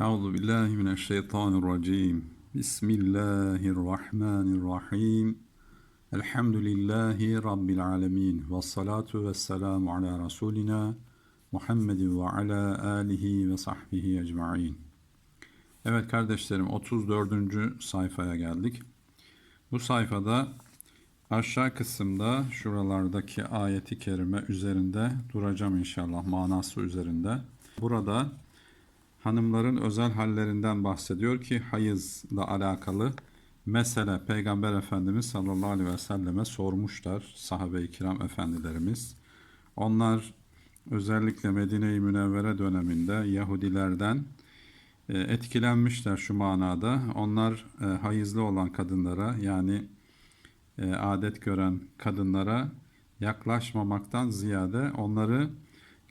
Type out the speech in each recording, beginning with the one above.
Euzu billahi mineşşeytanirracim. Bismillahirrahmanirrahim. Elhamdülillahi rabbil alamin. Ves salatu vesselamu ala rasulina Muhammedin ve ala alihi ve sahbihi ecmaîn. Evet kardeşlerim 34. sayfaya geldik. Bu sayfada aşağı kısımda şuralardaki ayeti kerime üzerinde duracağım inşallah manası üzerinde. Burada hanımların özel hallerinden bahsediyor ki hayızla alakalı mesele Peygamber Efendimiz sallallahu aleyhi ve selleme sormuşlar sahabe-i kiram efendilerimiz. Onlar özellikle Medine-i Münevvere döneminde Yahudilerden e, etkilenmişler şu manada. Onlar e, hayızlı olan kadınlara yani e, adet gören kadınlara yaklaşmamaktan ziyade onları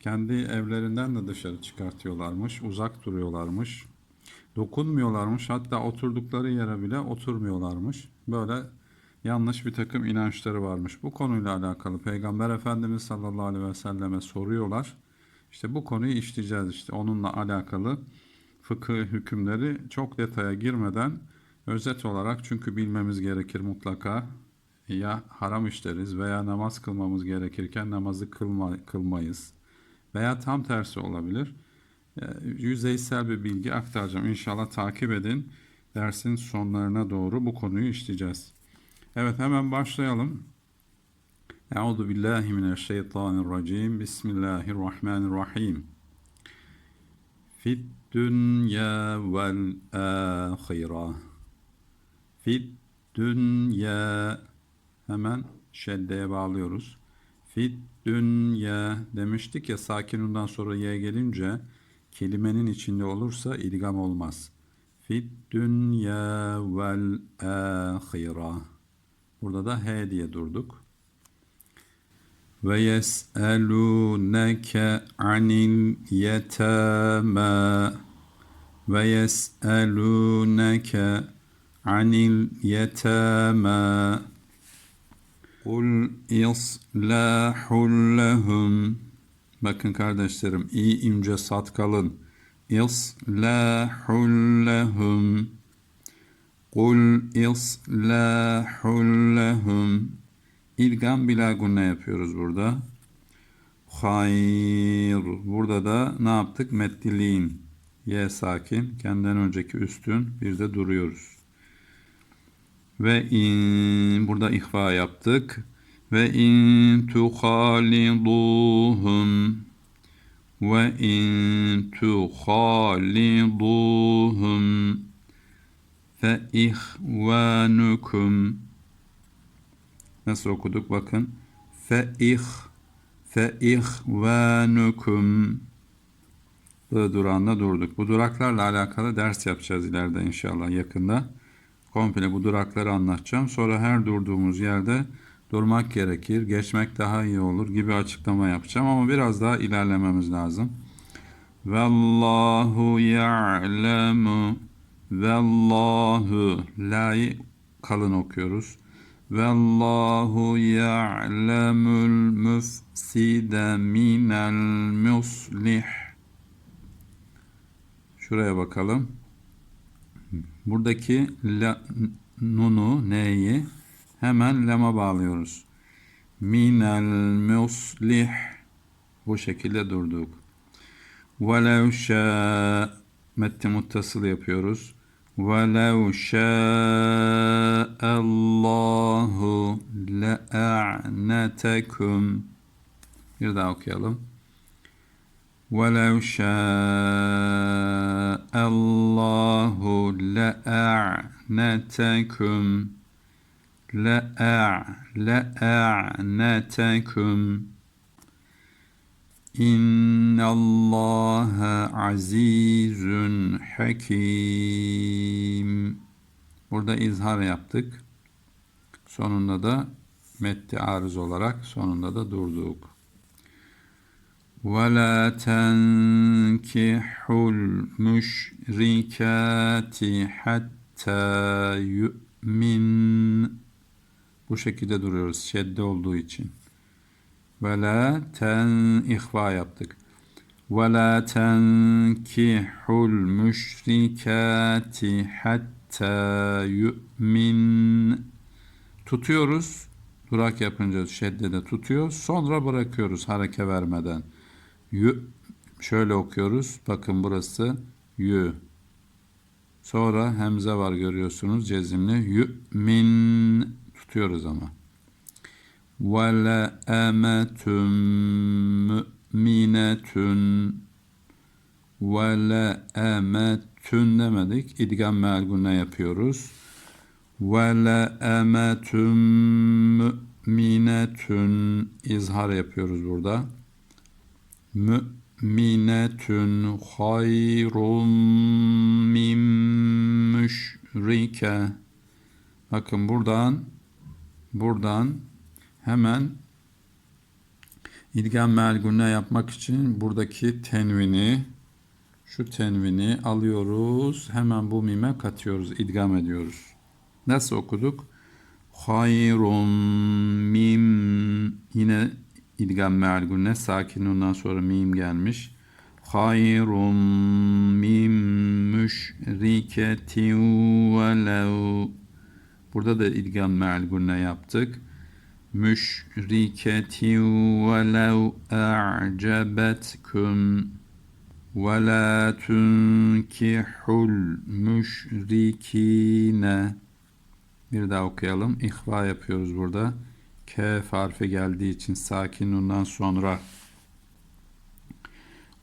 kendi evlerinden de dışarı çıkartıyorlarmış, uzak duruyorlarmış, dokunmuyorlarmış, hatta oturdukları yere bile oturmuyorlarmış. Böyle yanlış bir takım inançları varmış. Bu konuyla alakalı Peygamber Efendimiz sallallahu aleyhi ve selleme soruyorlar. İşte bu konuyu işleyeceğiz işte onunla alakalı fıkıh hükümleri çok detaya girmeden özet olarak çünkü bilmemiz gerekir mutlaka ya haram işleriz veya namaz kılmamız gerekirken namazı kılma, kılmayız veya tam tersi olabilir. E, Yüzeysel bir bilgi aktaracağım. İnşallah takip edin. Dersin sonlarına doğru bu konuyu işleyeceğiz. Evet hemen başlayalım. Euzu billahi mineşşeytanirracim. Bismillahirrahmanirrahim. Fid dünya vel ahire. Fid dünya hemen şeddeye bağlıyoruz. Fid dünya demiştik ya sakinundan sonra ye gelince kelimenin içinde olursa idgam olmaz. Fid dünya vel ahire. Burada da he diye durduk. Ve yes'elûneke anil yetâmâ ve yes'elûneke anil yetâmâ Kul islahul lehum Bakın kardeşlerim iyi ince sat kalın. İslahul lehum Kul islahul lehum İlgam bila gunne yapıyoruz burada. Hayır. Burada da ne yaptık? Meddiliğin. Y sakin. Kendinden önceki üstün. Bir de duruyoruz. Ve in burada ihfa yaptık. Ve in tuhaliduhum ve in tuhaliduhum fe ihvanukum Nasıl okuduk bakın. Fe ih fe ihvanukum Bu durağında durduk. Bu duraklarla alakalı ders yapacağız ileride inşallah yakında. Komple bu durakları anlatacağım. Sonra her durduğumuz yerde durmak gerekir. Geçmek daha iyi olur gibi açıklama yapacağım ama biraz daha ilerlememiz lazım. Vallahu ya'lemu Vallahu la'yı kalın okuyoruz. Vallahu ya'lemul müfside minel muslih. Şuraya bakalım. Buradaki la, nunu neyi hemen lama bağlıyoruz. Minel muslih bu şekilde durduk. Velev şa metti muttasıl yapıyoruz. وَلَوْ شَاءَ اللّٰهُ لَأَعْنَتَكُمْ Bir daha okuyalım. وَلَوْ شَاءَ اللّٰهُ لَأَعْنَتَكُمْ لَأَعْ لَأَعْنَتَكُمْ İnna Allah azizun hakim. Burada izhar yaptık. Sonunda da metti arız olarak sonunda da durduk. وَلَا تَنْكِحُوا الْمُشْرِكَاتِ حَتَّى يُؤْمِنْ bu şekilde duruyoruz. Şedde olduğu için. Ve la ten ihva yaptık. Ve la tenkihul müşrikati hatta yu'min. Tutuyoruz. Durak yapınca şeddede tutuyor. Sonra bırakıyoruz hareke vermeden. Yü, şöyle okuyoruz. Bakın burası yü. Sonra hemze var görüyorsunuz cezimli. Yu'min tutuyoruz ama. Ve la emetun mü'minetun ve la emetun demedik. İdgam meal gunne yapıyoruz. Ve la emetun mü'minetun izhar yapıyoruz burada. Mü'minetun hayrun min müşrike. Bakın buradan buradan hemen İdgam meal gunne yapmak için buradaki tenvini şu tenvini alıyoruz. Hemen bu mime katıyoruz. idgam ediyoruz. Nasıl okuduk? Hayrun mim yine idgam meal gunne sakin ondan sonra mim gelmiş. Hayrun mim müşriketin velev Burada da idgam meal gunne yaptık. Müşriketin velev a'cebetkum ve la tunkihul müşrikine bir daha okuyalım. İhva yapıyoruz burada. K harfi geldiği için sakin ondan sonra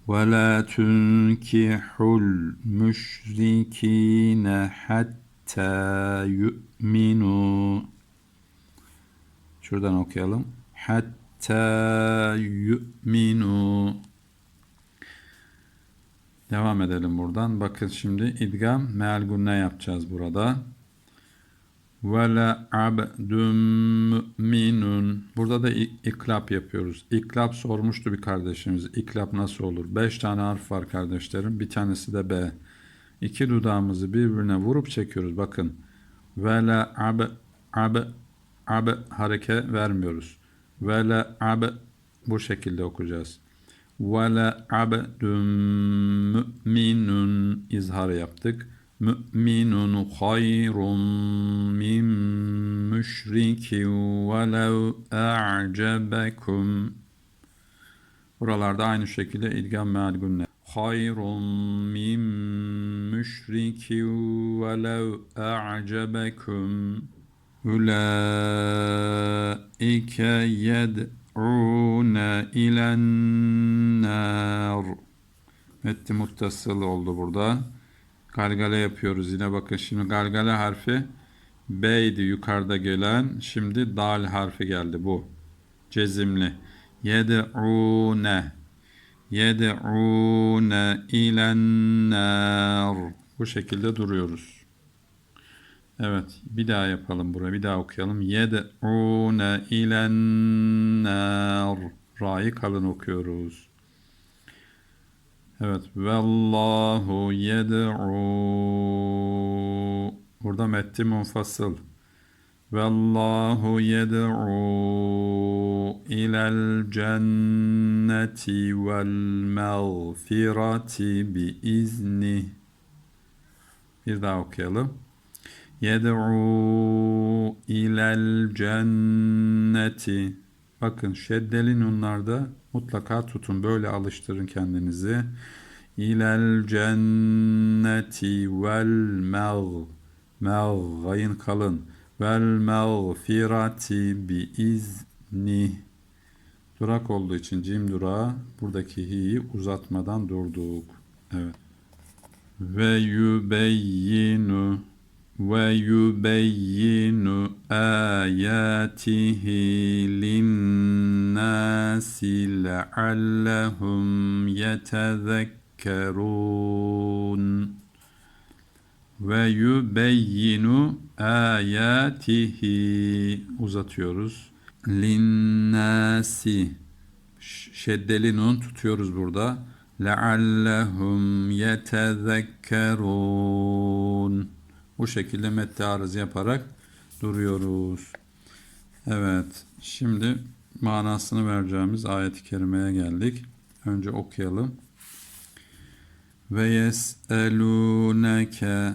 وَلَا تُنْكِحُوا الْمُشْرِكِينَ حَتَّى يُؤْمِنُوا Şuradan okuyalım. Hatta yu'minu Devam edelim buradan. Bakın şimdi idgam meal gunne yapacağız burada. Ve la abdun. Burada da iklap yapıyoruz. İklap sormuştu bir kardeşimiz. İklap nasıl olur? Beş tane harf var kardeşlerim. Bir tanesi de B. İki dudağımızı birbirine vurup çekiyoruz. Bakın. Ve la ab ab ab hareke vermiyoruz. Ve la ab bu şekilde okuyacağız. Ve la abdun müminun izhar yaptık müminun hayrun min müşrikin velev a'cebekum Buralarda aynı şekilde idgam meal gunne. Hayrun min müşrikin velev a'cebekum Ulaike yed'une ilen nar Metti muttasıl oldu burada. Galgale yapıyoruz yine bakın şimdi galgale harfi B idi yukarıda gelen. Şimdi dal harfi geldi bu. Cezimli. Yed'une yed'une ilen nar bu şekilde duruyoruz. Evet bir daha yapalım buraya bir daha okuyalım yed'une ilen nar ra'yı kalın okuyoruz. Evet. Vallahu yed'u Burada metti munfasıl. Vallahu yed'u vel mağfirati bi izni. Bir daha okuyalım. Yed'u ilel cenneti. Bakın şeddeli nunlarda mutlaka tutun. Böyle alıştırın kendinizi. İlel cenneti vel mağ. Mağ gayın kalın. Vel mağfirati bi izni. Durak olduğu için cim durağı buradaki hi'yi uzatmadan durduk. Evet. Ve yubeyyinu ve yubeyyinu ayatihi linnâsi leallehum yetezekkerûn ve yubeyyinu ayatihi uzatıyoruz. Linnâsi şeddeli nun tutuyoruz burada. Leallehum yetezekkerûn bu şekilde medde arız yaparak duruyoruz. Evet. Şimdi manasını vereceğimiz ayet-i kerimeye geldik. Önce okuyalım. ve yes'elûneke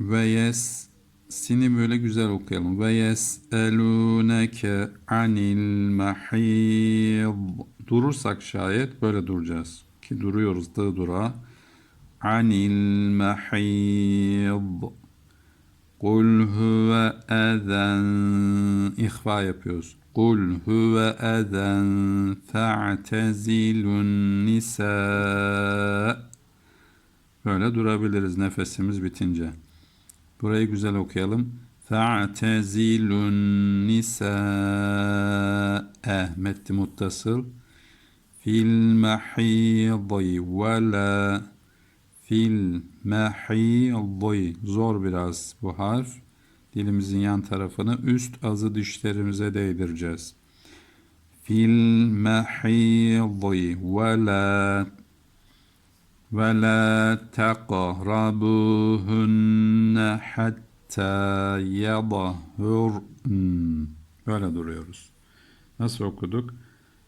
ve yes sini böyle güzel okuyalım. Ve yes'elûneke anil mahîd. Durursak şayet böyle duracağız. Ki duruyoruz dı dura. Anil mahîd. Kul huve ezen ihfa yapıyoruz. Kul huve ezen fe'tezilun nisa. Böyle durabiliriz nefesimiz bitince. Burayı güzel okuyalım. Fe'tezilun nisa. Metni muttasıl. Fil mahîdi ve la fil mahîdi. Zor biraz bu harf. Dilimizin yan tarafını üst azı dişlerimize değdireceğiz. Fil mahîdi ve la la taqrabuhunne hatta yadahurn. Böyle duruyoruz. Nasıl okuduk?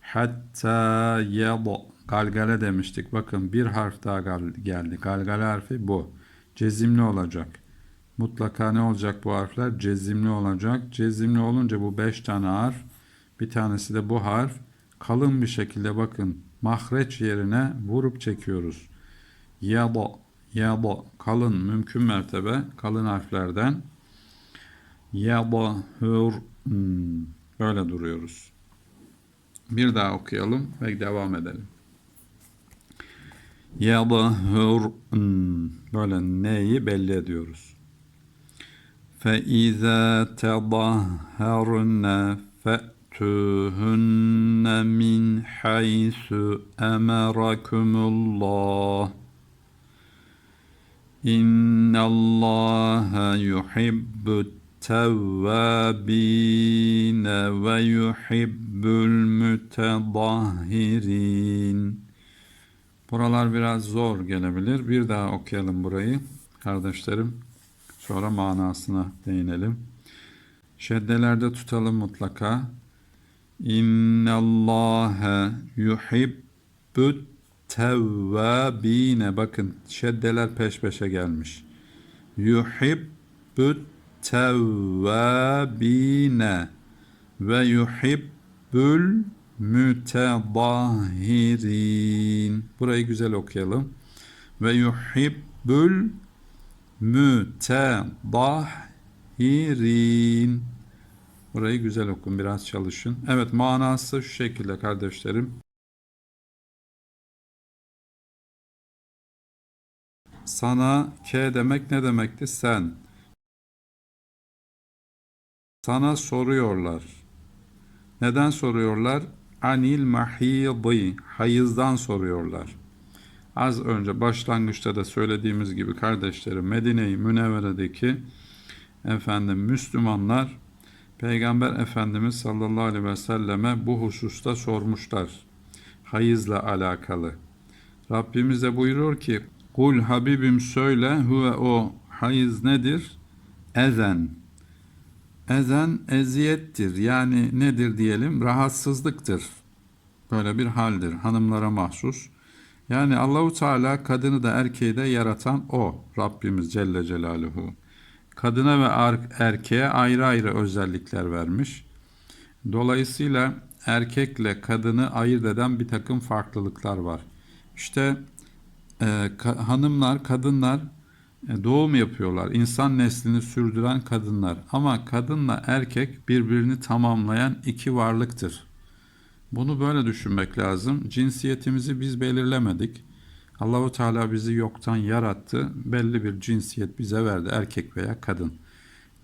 Hatta yada. Galgale demiştik. Bakın bir harf daha gal- geldi. Galgale harfi bu. Cezimli olacak. Mutlaka ne olacak bu harfler? Cezimli olacak. Cezimli olunca bu beş tane harf. Bir tanesi de bu harf. Kalın bir şekilde bakın mahreç yerine vurup çekiyoruz Yada, yada, kalın, mümkün mertebe kalın harflerden. Yada, hür, hmm, böyle duruyoruz. Bir daha okuyalım ve devam edelim. Yada, hür, hmm, böyle neyi belli ediyoruz. فَإِذَا تَظَهَرْنَ فَأْتُوهُنَّ مِنْ حَيْثُ أَمَرَكُمُ اللّٰهُ إِنَّ اللّٰهَ يُحِبُّ التَّوَّابِينَ وَيُحِبُّ الْمُتَطَهِّرِينَ Buralar biraz zor gelebilir. Bir daha okuyalım burayı kardeşlerim. Sonra manasına değinelim. Şeddelerde tutalım mutlaka. İnne Allahe yuhibbut tevvabine. Bakın şeddeler peş peşe gelmiş. Yuhibbut tevvabine ve yuhibbul mütedahhirin. Burayı güzel okuyalım. Ve yuhibbul mütedahhirin. Burayı güzel okun, biraz çalışın. Evet, manası şu şekilde kardeşlerim. Sana K demek ne demekti? Sen. Sana soruyorlar. Neden soruyorlar? Anil mahidi. Hayızdan soruyorlar. Az önce başlangıçta da söylediğimiz gibi kardeşlerim Medine-i Münevvere'deki efendim Müslümanlar Peygamber Efendimiz sallallahu aleyhi ve selleme bu hususta sormuşlar. Hayızla alakalı. Rabbimiz de buyuruyor ki Kul Habibim söyle huve o hayız nedir? Ezen. Ezen eziyettir. Yani nedir diyelim? Rahatsızlıktır. Böyle bir haldir. Hanımlara mahsus. Yani Allahu Teala kadını da erkeği de yaratan o Rabbimiz Celle Celaluhu. Kadına ve erkeğe ayrı ayrı özellikler vermiş. Dolayısıyla erkekle kadını ayırt eden bir takım farklılıklar var. İşte e, ka- hanımlar, kadınlar e, doğum yapıyorlar. İnsan neslini sürdüren kadınlar. Ama kadınla erkek birbirini tamamlayan iki varlıktır. Bunu böyle düşünmek lazım. Cinsiyetimizi biz belirlemedik. Allahu Teala bizi yoktan yarattı. Belli bir cinsiyet bize verdi erkek veya kadın.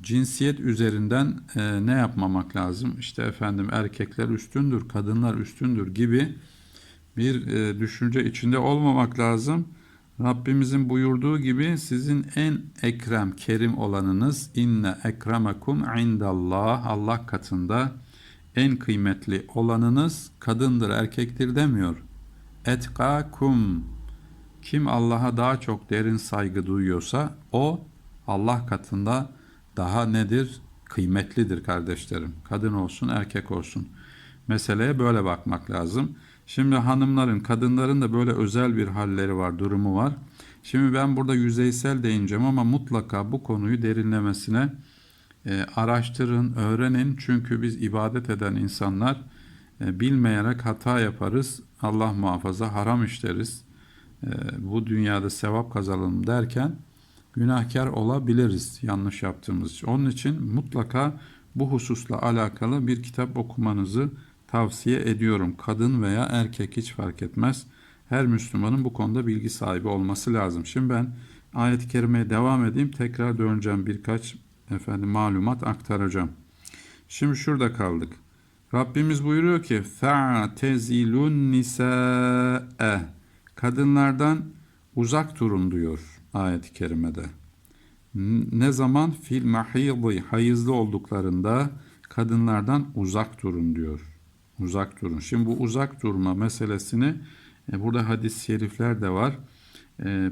Cinsiyet üzerinden e, ne yapmamak lazım? İşte efendim erkekler üstündür, kadınlar üstündür gibi bir e, düşünce içinde olmamak lazım. Rabbimizin buyurduğu gibi sizin en ekrem, kerim olanınız inne ekremekum indallah Allah katında en kıymetli olanınız kadındır, erkektir demiyor. Etkakum kim Allah'a daha çok derin saygı duyuyorsa o Allah katında daha nedir? Kıymetlidir kardeşlerim. Kadın olsun, erkek olsun. Meseleye böyle bakmak lazım. Şimdi hanımların, kadınların da böyle özel bir halleri var, durumu var. Şimdi ben burada yüzeysel değineceğim ama mutlaka bu konuyu derinlemesine e, araştırın, öğrenin. Çünkü biz ibadet eden insanlar e, bilmeyerek hata yaparız. Allah muhafaza haram işleriz. E, bu dünyada sevap kazanalım derken günahkar olabiliriz yanlış yaptığımız için. Onun için mutlaka bu hususla alakalı bir kitap okumanızı tavsiye ediyorum. Kadın veya erkek hiç fark etmez. Her Müslümanın bu konuda bilgi sahibi olması lazım. Şimdi ben ayet-i kerimeye devam edeyim. Tekrar döneceğim birkaç efendim malumat aktaracağım. Şimdi şurada kaldık. Rabbimiz buyuruyor ki fe'tezilun nisa'e kadınlardan uzak durun diyor ayet-i kerimede. Ne zaman fil mahidi hayızlı olduklarında kadınlardan uzak durun diyor. Uzak durun. Şimdi bu uzak durma meselesini e, burada hadis-i şerifler de var. E,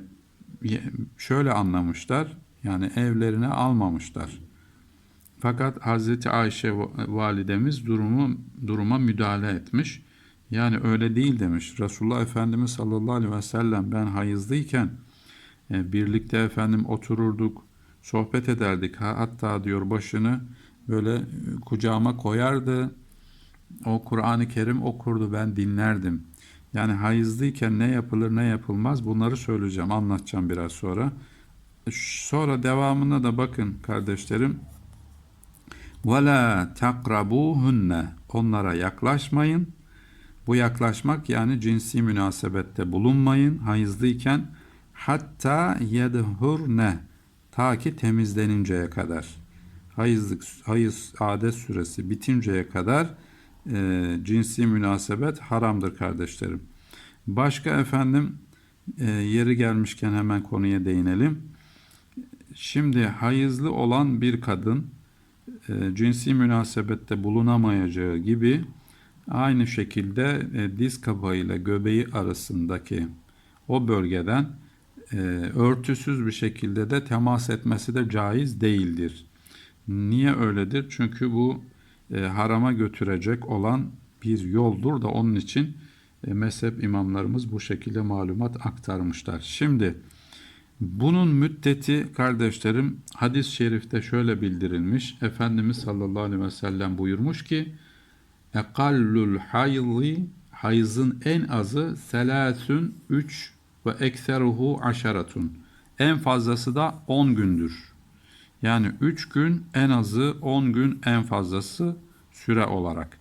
şöyle anlamışlar. Yani evlerine almamışlar. Fakat Hazreti Ayşe validemiz durumu duruma müdahale etmiş. Yani öyle değil demiş. Resulullah Efendimiz sallallahu aleyhi ve sellem ben hayızlıyken e, birlikte efendim otururduk, sohbet ederdik. Hatta diyor başını böyle e, kucağıma koyardı. O Kur'an-ı Kerim okurdu ben dinlerdim. Yani hayızlıyken ne yapılır ne yapılmaz bunları söyleyeceğim anlatacağım biraz sonra. Sonra devamına da bakın kardeşlerim. وَلَا تَقْرَبُوهُنَّ Onlara yaklaşmayın. Bu yaklaşmak yani cinsi münasebette bulunmayın hayızlıyken hatta yedhurne ta ki temizleninceye kadar hayızlık hayız adet süresi bitinceye kadar e, cinsi münasebet haramdır kardeşlerim. Başka efendim e, yeri gelmişken hemen konuya değinelim. Şimdi hayızlı olan bir kadın e, cinsi münasebette bulunamayacağı gibi aynı şekilde e, diz kapağıyla göbeği arasındaki o bölgeden e, örtüsüz bir şekilde de temas etmesi de caiz değildir. Niye öyledir? Çünkü bu e, harama götürecek olan bir yoldur da onun için e, mezhep imamlarımız bu şekilde malumat aktarmışlar. Şimdi bunun müddeti kardeşlerim hadis-i şerifte şöyle bildirilmiş. Efendimiz sallallahu aleyhi ve sellem buyurmuş ki Ekallul hayzi hayızın en azı selâsün üç ve ekseruhu aşaratun. En fazlası da 10 gündür. Yani 3 gün en azı 10 gün en fazlası süre olarak.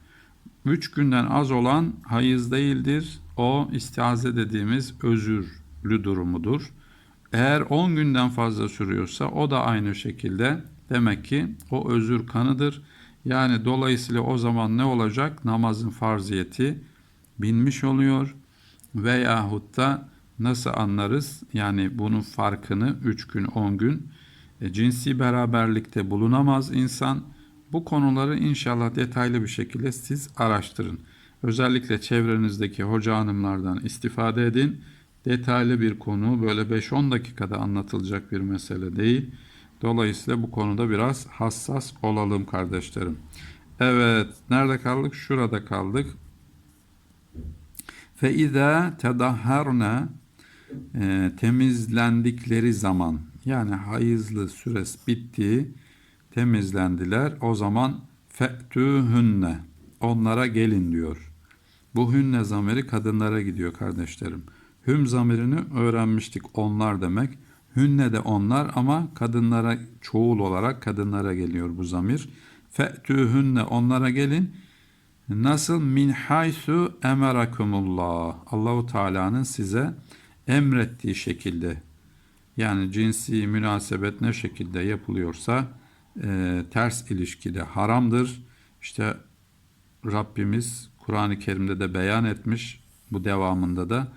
3 günden az olan hayız değildir. O istiaze dediğimiz özürlü durumudur. Eğer 10 günden fazla sürüyorsa o da aynı şekilde demek ki o özür kanıdır. Yani dolayısıyla o zaman ne olacak? Namazın farziyeti binmiş oluyor veyahut da nasıl anlarız? Yani bunun farkını 3 gün 10 gün cinsi beraberlikte bulunamaz insan. Bu konuları inşallah detaylı bir şekilde siz araştırın. Özellikle çevrenizdeki hoca hanımlardan istifade edin. Detaylı bir konu böyle 5-10 dakikada anlatılacak bir mesele değil. Dolayısıyla bu konuda biraz hassas olalım kardeşlerim. Evet, nerede kaldık? Şurada kaldık. Fe izâ tedahharna e, temizlendikleri zaman yani hayızlı süresi bitti temizlendiler o zaman fe'tühünne onlara gelin diyor. Bu hünne zamiri kadınlara gidiyor kardeşlerim. Hüm zamirini öğrenmiştik onlar demek. Hünne de onlar ama kadınlara çoğul olarak kadınlara geliyor bu zamir. Fe'tühünne onlara gelin. Nasıl min haysu emerakumullah. Allahu Teala'nın size emrettiği şekilde yani cinsi münasebet ne şekilde yapılıyorsa e, ters ilişkide haramdır. İşte Rabbimiz Kur'an-ı Kerim'de de beyan etmiş bu devamında da.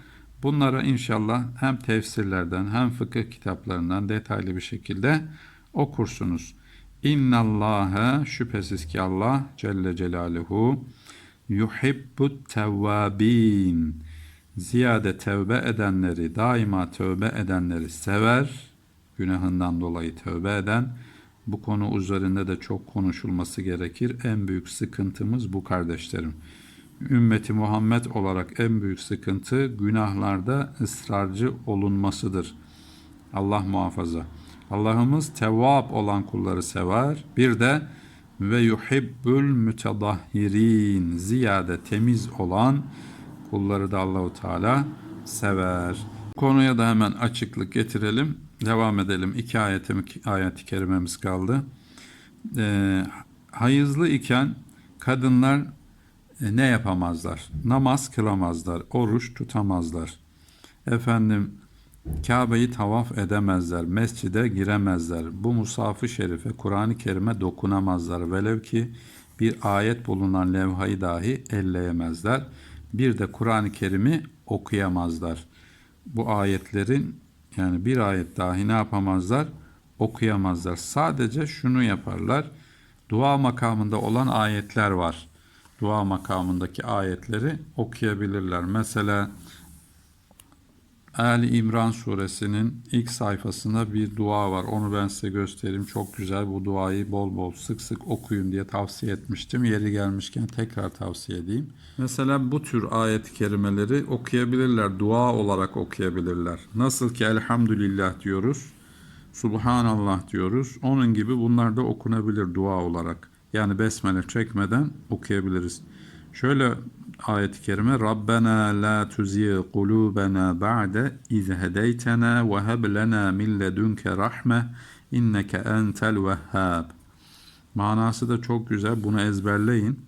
Bunlara inşallah hem tefsirlerden hem fıkıh kitaplarından detaylı bir şekilde okursunuz. İnnallâhe şüphesiz ki Allah Celle Celaluhu yuhibbut tevvabin ziyade tevbe edenleri, daima tövbe edenleri sever. Günahından dolayı tövbe eden. Bu konu üzerinde de çok konuşulması gerekir. En büyük sıkıntımız bu kardeşlerim. ümmeti Muhammed olarak en büyük sıkıntı günahlarda ısrarcı olunmasıdır. Allah muhafaza. Allah'ımız tevvab olan kulları sever. Bir de ve yuhibbul mütedahhirin ziyade temiz olan kulları da Allahu Teala sever. Konuya da hemen açıklık getirelim. Devam edelim. İki ayetim, ayet-i kerimemiz kaldı. Ee, hayızlı iken kadınlar e, ne yapamazlar? Namaz kılamazlar, oruç tutamazlar. Efendim Kabe'yi tavaf edemezler, mescide giremezler. Bu musafı şerife, Kur'an-ı Kerim'e dokunamazlar. Velev ki bir ayet bulunan levhayı dahi elleyemezler. Bir de Kur'an-ı Kerim'i okuyamazlar. Bu ayetlerin yani bir ayet dahi ne yapamazlar? Okuyamazlar. Sadece şunu yaparlar. Dua makamında olan ayetler var. Dua makamındaki ayetleri okuyabilirler. Mesela Ali İmran suresinin ilk sayfasında bir dua var. Onu ben size göstereyim. Çok güzel. Bu duayı bol bol sık sık okuyun diye tavsiye etmiştim. Yeri gelmişken tekrar tavsiye edeyim. Mesela bu tür ayet-i kerimeleri okuyabilirler. Dua olarak okuyabilirler. Nasıl ki elhamdülillah diyoruz. Subhanallah diyoruz. Onun gibi bunlar da okunabilir dua olarak. Yani besmele çekmeden okuyabiliriz. Şöyle ayet-i kerime Rabbena la tuzi kulubena ba'de iz hedeytena ve heb lena min ledunke rahme inneke entel vehhab. Manası da çok güzel. Bunu ezberleyin.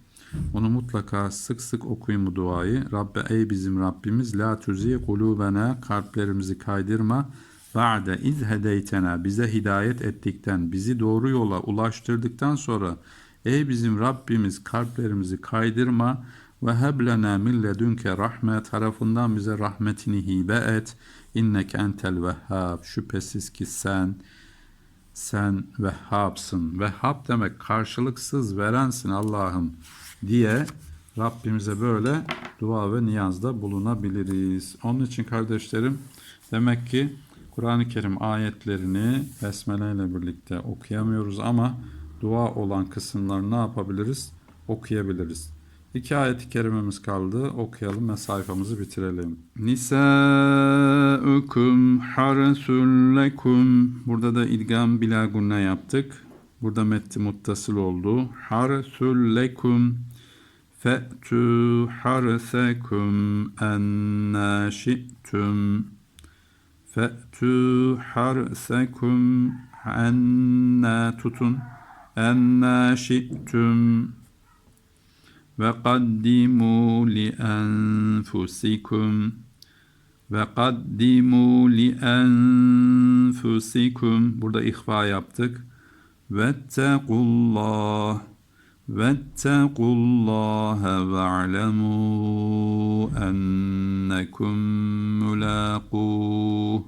Bunu mutlaka sık sık okuyun bu duayı. Rabbe ey bizim Rabbimiz la tuzi kulubena kalplerimizi kaydırma. Ba'de iz hedeytena bize hidayet ettikten, bizi doğru yola ulaştırdıktan sonra ey bizim Rabbimiz kalplerimizi kaydırma ve heblena min ledünke rahme tarafından bize rahmetini hibe et. İnneke entel vehhab. Şüphesiz ki sen sen Vehhab'sın. Vehhab demek karşılıksız verensin Allah'ım diye Rabbimize böyle dua ve niyazda bulunabiliriz. Onun için kardeşlerim demek ki Kur'an-ı Kerim ayetlerini besmele ile birlikte okuyamıyoruz ama dua olan kısımları ne yapabiliriz? Okuyabiliriz. İki ayet-i kerimemiz kaldı. Okuyalım ve sayfamızı bitirelim. Nisa'ukum harsul lekum. Burada da idgam bila gunne yaptık. Burada metti muttasıl oldu. Harsul lekum. Fe'tu harsekum enna şi'tum. Fe'tu harsekum enna tutun. Enna şi'tum. Ve ve kaddimu li enfusikum. Burada ihva yaptık. Vettekullah. Vettekullah ve'lemû ennekum mulâkuh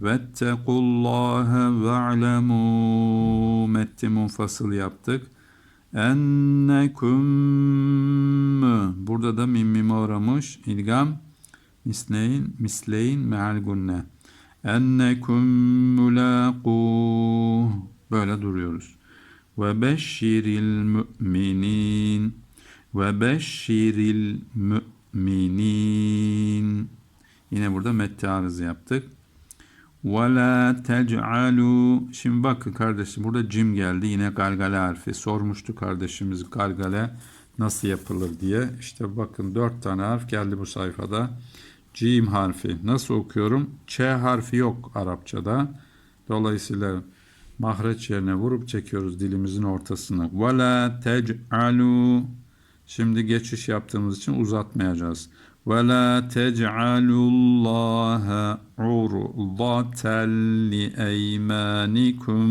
Vettekullah ve'lemû metti munfasıl yaptık. Ennekum burada da mim mime uğramış. İlgam misleyin misleyin meal gunne. Ennekum mulaqu böyle duruyoruz. Ve beşşiril müminin ve beşşiril müminin yine burada metti arızı yaptık. Ve la tec'alu. Şimdi bakın kardeşim burada cim geldi. Yine gargale harfi. Sormuştu kardeşimiz gargale nasıl yapılır diye. İşte bakın dört tane harf geldi bu sayfada. Cim harfi. Nasıl okuyorum? Ç harfi yok Arapçada. Dolayısıyla mahreç yerine vurup çekiyoruz dilimizin ortasına. Ve la tec'alu. Şimdi geçiş yaptığımız için uzatmayacağız. ولا تجعلوا الله عرضة لأيمانكم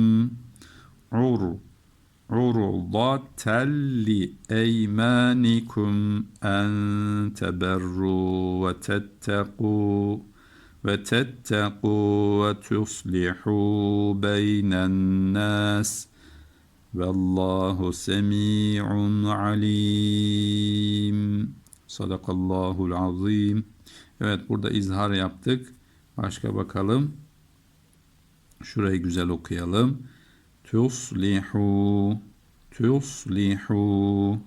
عر عرضة لأيمانكم أن تبروا وتتقوا وتتقوا وتصلحوا بين الناس والله سميع عليم Sadakallahul azim. Evet burada izhar yaptık. Başka bakalım. Şurayı güzel okuyalım. Tuslihu. Tuslihu.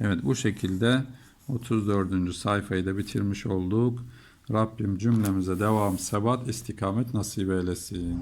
Evet bu şekilde 34. sayfayı da bitirmiş olduk. Rabbim cümlemize devam, sebat, istikamet nasip eylesin.